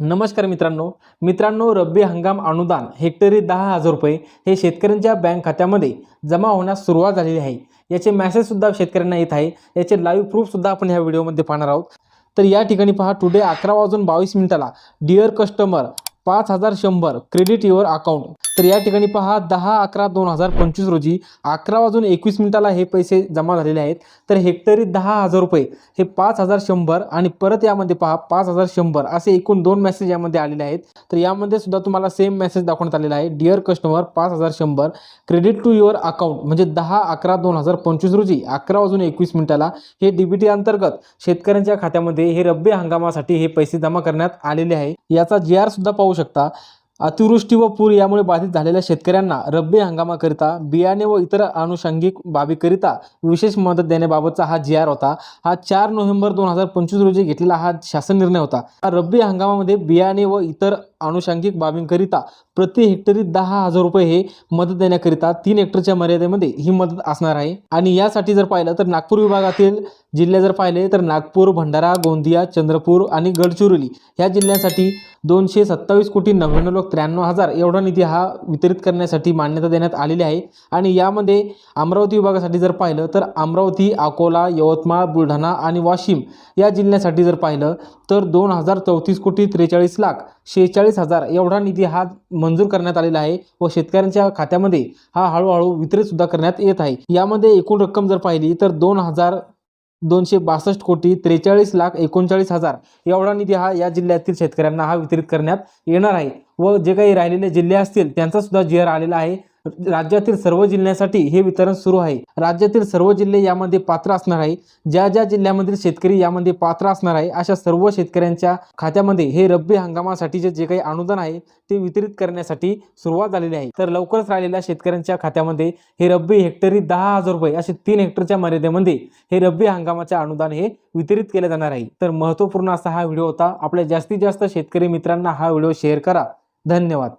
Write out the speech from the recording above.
नमस्कार मित्रांनो. मित्रांनो रब्बी हंगाम अनुदान हेक्टरी दहा हजार रुपये हे शेतकऱ्यांच्या बँक खात्यामध्ये जमा होण्यास सुरुवात झालेली आहे. याचे मॅसेजसुद्धा शेतकऱ्यांना येत आहे. याचे लाईव्ह प्रूफसुद्धा आपण ह्या व्हिडिओमध्ये पाहणार आहोत. तर या ठिकाणी पहा टुडे अकरा वाजून बावीस मिनिटाला डिअर कस्टमर पाच हजार शंभर क्रेडिट युअर अकाउंट तर या ठिकाणी पहा दहा अकरा दोन हजार पंचवीस रोजी अकरा वाजून एकवीस मिनिटाला हे पैसे जमा झालेले आहेत. तर हेक्टरी दहा हजार रुपये हे पाच हजार शंभर आणि परत यामध्ये पहा पाच हजार शंभर असे एकूण दोन मेसेज यामध्ये आलेले आहेत. तर यामध्ये सुद्धा तुम्हाला सेम मेसेज दाखवण्यात आलेला आहे. डिअर कस्टमर पाच हजार शंभर. क्रेडिट टू युअर अकाउंट म्हणजे दहा अकरा दोन हजार पंचवीस रोजी अकरा वाजून एकवीस मिनिटाला हे डीबीटी अंतर्गत शेतकऱ्यांच्या खात्यामध्ये हे रब्बी हंगामासाठी हे पैसे जमा करण्यात आलेले आहे. याचा जी आर सुद्धा पाहू शकता. अतिवृष्टी व पूर यामुळे बाधित झालेल्या शेतकऱ्यांना रब्बी हंगामाकरिता बियाणे व इतर अनुषंगिक बाबीकरिता विशेष मदत देण्याबाबतचा हा जी आर होता. हा चार नोव्हेंबर दोन हजार पंचवीस रोजी घेतलेला हा शासन निर्णय होता. हा रब्बी हंगामामध्ये बियाणे व इतर आनुषंगिक बाबींकरिता प्रति हेक्टरी दहा हजार रुपये हे मदत देण्याकरिता तीन हेक्टरच्या मर्यादेमध्ये ही मदत असणार आहे. आणि यासाठी जर पाहिलं तर नागपूर विभागातील जिल्हे जर पाहिले तर नागपूर भंडारा गोंदिया चंद्रपूर आणि गडचिरोली ह्या जिल्ह्यांसाठी दोनशे सत्तावीस कोटी नव्याण्णव लाख त्र्याण्णव हजार एवढा निधी हा वितरित करण्यासाठी मान्यता देण्यात आलेली आहे. आणि यामध्ये अमरावती विभागासाठी जर पाहिलं तर अमरावती अकोला यवतमाळ बुलढाणा आणि वाशिम या जिल्ह्यासाठी जर पाहिलं तर दोन हजार चौतीस कोटी त्रेचाळीस लाख शेहेचाळीस हजार एवढा निधी हा मंजूर करण्यात आलेला आहे व शेतकऱ्यांच्या खात्यामध्ये हा हळूहळू वितरित सुद्धा करण्यात येत आहे. यामध्ये एकूण रक्कम जर पाहिली तर दोन हजार दोनशे बासष्ट कोटी त्रेचाळीस लाख एकोणचाळीस हजार एवढा निधी हा या जिल्ह्यातील शेतकऱ्यांना हा वितरित करण्यात येणार आहे व जे काही राहिलेले जिल्हे असतील त्यांचा सुद्धा जी आर आलेला आहे. राज्यातील सर्व जिल्ह्यासाठी हे वितरण सुरू आहे. राज्यातील सर्व जिल्हे यामध्ये पात्र असणार आहे. ज्या ज्या जिल्ह्यामधील शेतकरी यामध्ये पात्र असणार आहे अशा सर्व शेतकऱ्यांच्या खात्यामध्ये हे रब्बी हंगामासाठीचे जे काही अनुदान आहे ते वितरित करण्यासाठी सुरुवात झालेली आहे. तर लवकरच राहिलेल्या शेतकऱ्यांच्या खात्यामध्ये हे रब्बी हेक्टरी दहा हजार रुपये असे तीन हेक्टरच्या मर्यादेमध्ये हे रब्बी हंगामाचे अनुदान हे वितरित केले जाणार आहे. तर महत्त्वपूर्ण असा हा व्हिडिओ होता. आपल्या जास्तीत जास्त शेतकरी मित्रांना हा व्हिडिओ शेअर करा. धन्यवाद.